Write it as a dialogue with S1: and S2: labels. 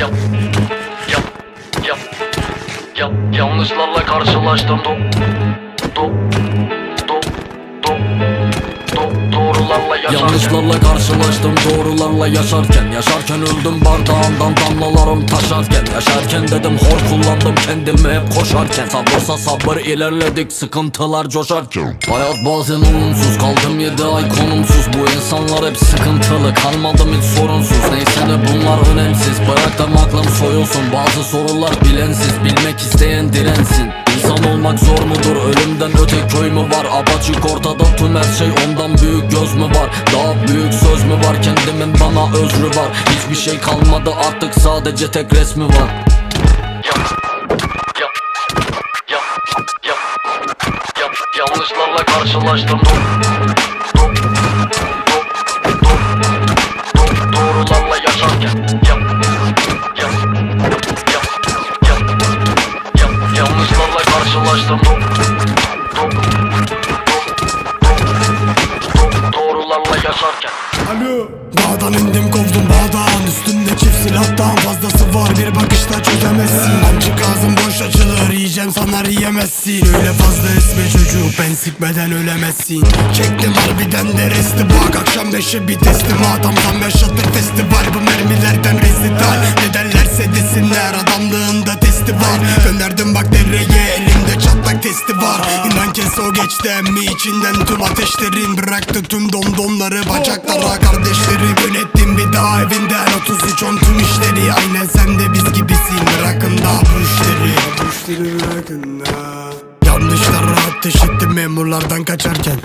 S1: Yap, yap, yap, yap, yanlışlarla karşılaştım. Do, do, do, do, do, doğrularla yaşarken.
S2: Yanlışlarla karşılaştım. Doğrularla yaşarken. Yaşarken öldüm. Bardağımdan damlalarım taşarken. Yaşarken dedim hor kullandım kendimi hep koşarken. Sabırsa sabır ilerledik sıkıntılar coşarken. Hayat bazen olumsuz kaldım yedi ay konumsuz. Bu insanlar hep sıkıntılı kalmadım hiç sorunsuz Neyse ne bunlar önemsiz bıraktım aklım soyulsun Bazı sorular bilensiz bilmek isteyen dirensin İnsan olmak zor mudur ölümden öte köy mü var Apaçık ortada tüm her şey ondan büyük göz mü var Daha büyük söz mü var kendimin bana özrü var Hiçbir şey kalmadı artık sadece tek resmi var
S1: yanlışlarla karşılaştım yanlışlarla karşılaştım do, do, do, do, do, doğrularla yaşarken.
S3: Alo. Dağdan indim kovdum bağdan. Üstümde çift silahtan fazlası var. Bir bakışta çözemezsin. Amcık ağzım boş açılır. Yiyeceğim sanar yiyemezsin. Öyle fazla esme çocuk Ben sikmeden ölemezsin. Çektim harbiden de resti. Bak akşam beşi bir teslim Adamdan yaşatır festival Bu mermilerden rezital. Ne derlerse desinler Adamlığında testi var. Gönderdim bak testi var. İnan kes o geçti emmi içinden tüm ateşlerin Bıraktı tüm domdomları bacaklara. Kardeşleri Yönettim bir daha evinden. 33 on tüm işleri. Aynen sen de biz gibisin. Bırakın daha bu işleri. Bu işleri bırakın ha Yanlışlara ateş ettim memurlardan kaçarken